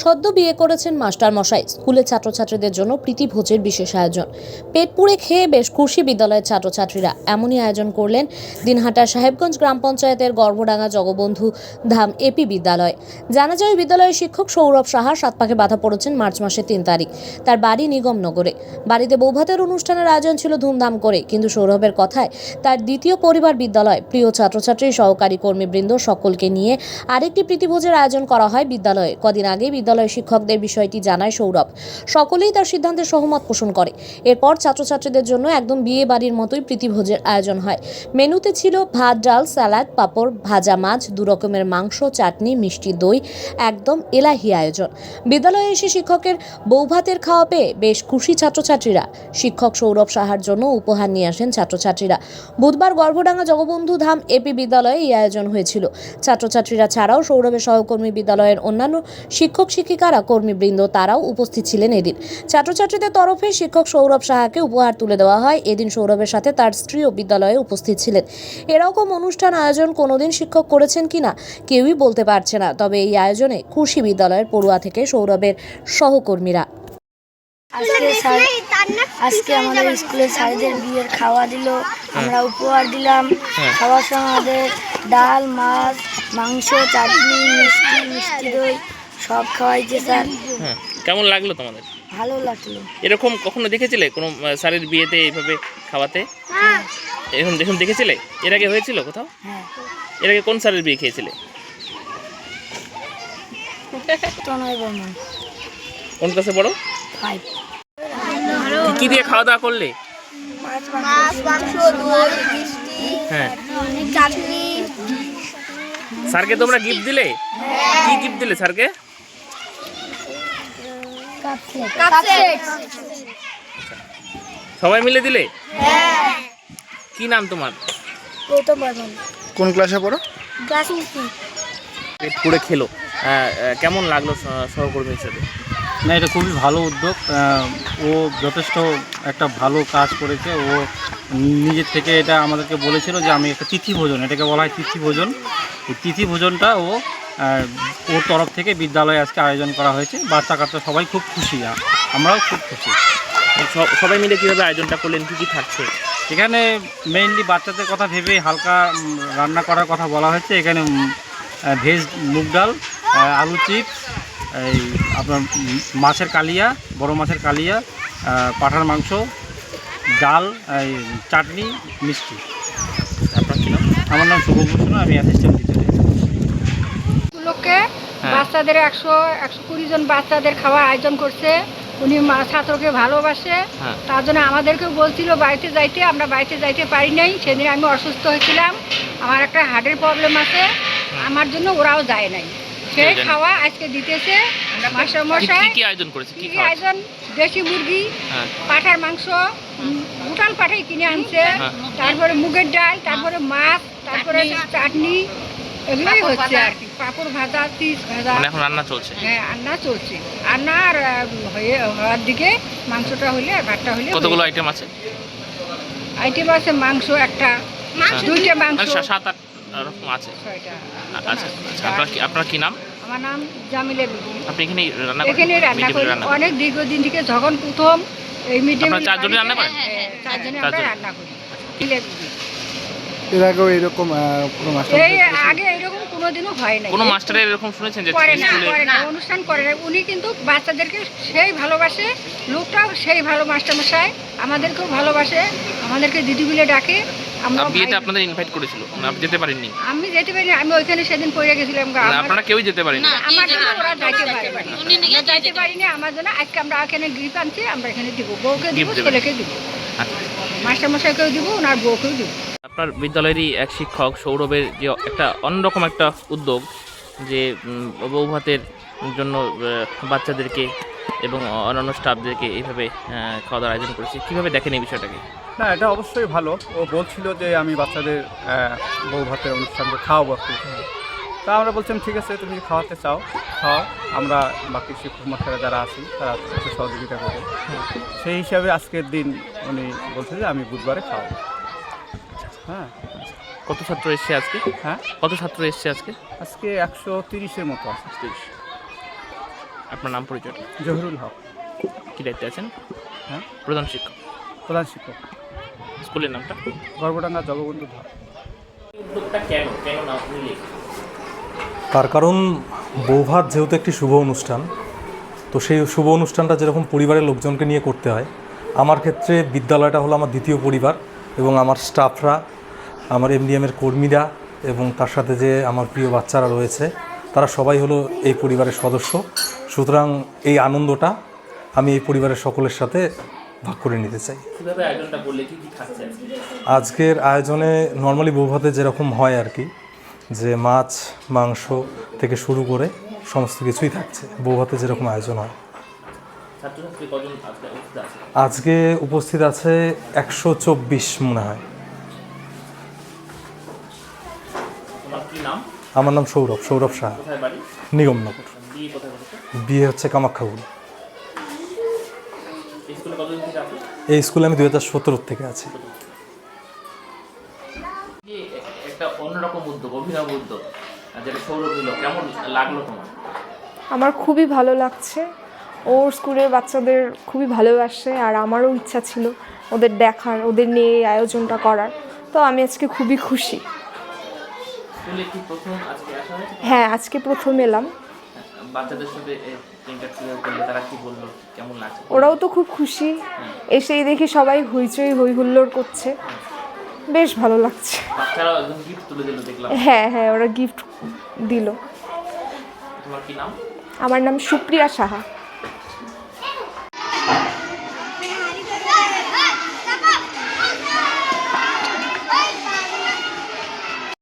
সদ্য বিয়ে করেছেন মাস্টার মশাই স্কুলের ছাত্রছাত্রীদের জন্য প্রীতিভোজের বিশেষ আয়োজন। পেট পুড়ে খেয়ে বেশ খুশি বিদ্যালয়ের ছাত্রছাত্রীরা। এমনই আয়োজন করলেন দিনহাটার সাহেবগঞ্জ গ্রাম পঞ্চায়েতের গর্ভডাঙ্গা জগবন্ধু ধাম এপি বিদ্যালয়। জানা যায় বিদ্যালয়ের শিক্ষক সৌরভ সাহা সাত পাকে বাধা পড়েছেন মার্চ মাসের তিন তারিখ। তার বাড়ি নিগমনগরে। বাড়িতে বৌভাতের অনুষ্ঠানের আয়োজন ছিল ধুমধাম করে, কিন্তু সৌরভের কথায় তার দ্বিতীয় পরিবার বিদ্যালয়। প্রিয় ছাত্রছাত্রী, সহকারী কর্মীবৃন্দ সকলকে নিয়ে আরেকটি প্রীতিভোজের আয়োজন করা হয় বিদ্যালয়ে। কদিন আগে বিদ্যালয়ের শিক্ষকদের বিষয়টি জানায় সৌরভ। সকলেই তার সিদ্ধান্তে সহমত পোষণ করে। এরপর ছাত্রছাত্রীদের জন্য একদম বিয়ে বাড়ির মতোই প্রীতিভোজের আয়োজন হয়। মেনুতে ছিল ভাত, ডাল, স্যালাড, পাঁপড়, ভাজা মাছ, দু রকমের মাংস, চাটনি, মিষ্টি, দই, একদম এলাহি আয়োজন। বিদ্যালয়ে এসে শিক্ষকের বৌভাতের খাওয়া পেয়ে বেশ খুশি ছাত্রছাত্রীরা। শিক্ষক সৌরভ সাহার জন্য উপহার নিয়ে আসেন ছাত্রছাত্রীরা। বুধবার গর্ভডাঙ্গা জগবন্ধু ধাম এপি বিদ্যালয়ে এই আয়োজন হয়েছিল। ছাত্রছাত্রীরা ছাড়াও সৌরভের সহকর্মী বিদ্যালয়ের অন্যান্য শিক্ষক শিক্ষিকারা কর্মীবৃন্দ তারাও উপস্থিত ছিলেন এদিন। ছাত্রছাত্রীদের তরফে শিক্ষক সৌরভ সাহাকে উপহার তুলে দেওয়া হয়। এদিন সৌরভের সাথে তার স্ত্রীও বিদ্যালয়ে উপস্থিত ছিলেন। এরকম অনুষ্ঠান আয়োজন কোনোদিন শিক্ষক করেছেন কিনা কেউই বলতে পারছে না। তবে এই আয়োজনে খুশি বিদ্যালয়ের পড়ুয়া থেকে সৌরভের সহকর্মীরা। আজকে স্যার আজকে আমাদের স্কুলের স্যারদের বিয়ের খাওয়া দিল। আমরা উপহার দিলাম। খাওয়ার সময় আমাদের ডাল মাছ মাংস চাটনি মিষ্টি মিষ্টি দই। সব খাওয়াইছে স্যার। হ্যাঁ কেমন লাগল তোমাদের? ভালো লাগল। এরকম কখনো দেখেছিলে কোনো স্যারের বিয়েতে এইভাবে খাওয়াতে? এরকম দেখুন দেখেছিলে? এর আগে হয়েছিল কোথাও? হ্যাঁ। এর আগে কোন স্যারের বিয়ে খেয়েছিলে? কোন ক্লাসে পড়ো? কি কি দিয়ে খাওয়া দাওয়া করলে হ্যাঁ। স্যারকে তোমরা গিফট দিলে? কি গিফট দিলে স্যারকে? সবাই মিলে দিলে? কি নাম তোমার? গৌতম বর্মন। কোন ক্লাসে পড়ো? ক্লাস পেট পুড়ে। খেলো। কেমন লাগল সহ- সহকর্মী হিসেবে না এটা খুবই ভালো উদ্যোগ। ও যথেষ্ট একটা ভালো কাজ করেছে। ও নিজের থেকে এটা আমাদেরকে বলেছিল যে আমি একটা তিথি ভোজন এটাকে বলা হয় তিথি ভোজন। এই তিথি ভোজনটা ও ওর তরফ থেকে বিদ্যালয়ে আজকে আয়োজন করা হয়েছে। বাচ্চা কাচ্চা সবাই খুব খুশি আমরাও খুব খুশি। সবাই মিলে কীভাবে আয়োজনটা করলেন কি কি থাকছে? এখানে মেইনলি বাচ্চাদের কথা ভেবে হালকা রান্না করার কথা বলা হয়েছে। এখানে ভেজ মুগ ডাল আলু চিপস এই আপনার মাছের কালিয়া বড় মাছের কালিয়া পাঁঠার মাংস ডাল এই চাটনি মিষ্টি। আপনার কি নাম? আমার নাম শুভভূষণ আমি অ্যাসিস্ট্যান্ট লোককে হ্যাঁ। বাচ্চাদের একশো একশো কুড়ি জন বাচ্চাদের খাওয়ার আয়োজন করছে। উনি মা- ছাত্রকে ভালোবাসে। হ্যাঁ। তার জন্য আমাদেরকেও বলছিল বাড়িতে যাইতে আমরা বাড়িতে যাইতে পারি নাই। সেদিন আমি অসুস্থ হয়েছিলাম। আমার একটা হার্টের প্রবলেম আছে। আমার জন্য ওরাও যায় নাই। সেই খাওয়া আজকে দিতেছে। মাস্টার কি- মশাই কি কি আয়োজন করেছে? কি কি আয়োজন? দেশি মুরগি হ্যাঁ। পাঠার মাংস ভুটান পাঠাই কিনে আনছে। হ্যাঁ। তারপরে মুগের ডাল তারপরে মাছ তারপরে চাটনি। এগুলোই হচ্ছে আর কি। পাঁপড় ভাজা মানে এখন রান্না চলছে? হ্যাঁ রান্না চলছে। রান্না আর হয়ে হওয়ার দিকে মাংসটা হলে আর ভাতটা হলে কতগুলো আইটেম আছে? আইটেম আছে মাংস একটা দুইটা মাংস। সাত আট রকম আছে। আচ্ছা আচ্ছা আপনার কি আপনার কি নাম? আমার নাম জামিলা বিবি আপনি এখানে রান্না এখানে রান্না করি। অনেক দীর্ঘদিন থেকে যখন প্রথম এই মিডিয়াম চারজনই রান্না করেন? চারজনে আমরা রান্না করি। এর আগেও এরকম কোনো মাস্টার এই আগে এরকম কোনোদিনও হয় না কোনো মাস্টারের এরকম শুনেছেন যে করে না করে না অনুষ্ঠান করে না। উনি কিন্তু বাচ্চাদেরকে সেই ভালোবাসে লোকটাও সেই ভালো মাস্টারমশাই আমাদেরকেও ভালোবাসে আমাদেরকে দিদি বলে ডাকে আমরা বিয়েতে আপনাদের ইনভাইট করেছিল আপনি যেতে পারেননি? আমি যেতে পারিনি আমি ওইখানে সেদিন পড়ে গেছিলাম গো, না, আপনারা কেউই যেতে আমার জন্য ওরা যাইতে পারে আমরা যাইতে পারিনি আমার জন্য আজকে আমরা এখানে গ্রিপ আনছি আমরা এখানে দিব। বউকে দিব ছেলেকে দিব। আচ্ছা। মাস্টারমশাইকেও দিব ওনার বউকেও দিব। আপনার বিদ্যালয়েরই এক শিক্ষক সৌরভের যে একটা অন্যরকম একটা উদ্যোগ যে বৌভাতের জন্য বাচ্চাদেরকে এবং অন্যান্য স্টাফদেরকে এইভাবে খাওয়া দাওয়ার আয়োজন করেছে। কীভাবে দেখেন এই বিষয়টাকে? না, এটা অবশ্যই ভালো। ও বলছিল যে, আমি বাচ্চাদের বউ ভাতের অনুষ্ঠানকে খাওয়াবো তা আমরা বলছিলাম, ঠিক আছে, তুমি খাওয়াতে চাও, খাও। আমরা বাকি শিক্ষক যারা আছি, তারা সহযোগিতা করব। সেই হিসাবে আজকের দিন উনি বলছে যে, আমি বুধবারে খাওয়াবো। হ্যাঁ। কত ছাত্র এসছে আজকে? হ্যাঁ। কত ছাত্র এসছে আজকে? আজকে একশো তিরিশের মতো আছে। তিরিশ। আপনার নাম পরিচয়? জহিরুল হক। কি দায়িত্বে আছেন? হ্যাঁ। প্রধান শিক্ষক। প্রধান শিক্ষক। স্কুলের নামটা? গর্বডাঙ্গা জগবন্ধু ধর। উদ্যোগটা কেন? কেন না নিলে তার কারণ বৌভাত যেহেতু একটি শুভ অনুষ্ঠান তো সেই শুভ অনুষ্ঠানটা যেরকম পরিবারের লোকজনকে নিয়ে করতে হয় আমার ক্ষেত্রে বিদ্যালয়টা হলো আমার দ্বিতীয় পরিবার এবং আমার স্টাফরা আমার এমডিএমের কর্মীরা এবং তার সাথে যে আমার প্রিয় বাচ্চারা রয়েছে তারা সবাই হলো এই পরিবারের সদস্য। সুতরাং এই আনন্দটা আমি এই পরিবারের সকলের সাথে ভাগ করে নিতে চাই। আজকের আয়োজনে নর্মালি বৌভাতে যেরকম হয় আর কি যে মাছ মাংস থেকে শুরু করে সমস্ত কিছুই থাকছে বৌভাতে যেরকম আয়োজন হয়। আজকে উপস্থিত আছে একশো চব্বিশ মনে হয় তোমার কি নাম আমার নাম সৌরভ সৌরভ বাড়ি? নিগমনগর। বিয়ে হচ্ছে কামাখ্যাগুল। এই স্কুলে আমি দু হাজার সতেরো থেকে আছি। একটা অন্যরকম উদ্যোগ অভিনব উদ্যোগ যেটা সৌরভ নিল কেমন লাগল তোমার? আমার খুবই ভালো লাগছে। ওর স্কুলের বাচ্চাদের খুবই ভালোবাসে আর আমারও ইচ্ছা ছিল ওদের দেখার ওদের নিয়ে এই আয়োজনটা করার। তো আমি আজকে খুবই খুশি। স্কুলে কি প্রথম আজকে আসা হয়েছে? হ্যাঁ আজকে প্রথম এলাম। বাচ্চাদের সাথে তারা কি বলল? কেমন লাগছে? ওরাও তো খুব খুশি। এসেই দেখি সবাই হইচই হই হুল্লোড় করছে বেশ ভালো লাগছে। বাচ্চারাও একদম গিফট তুলে দিল দেখলাম। হ্যাঁ হ্যাঁ ওরা গিফট দিল। তোমার কি নাম? আমার নাম সুপ্রিয়া সাহা।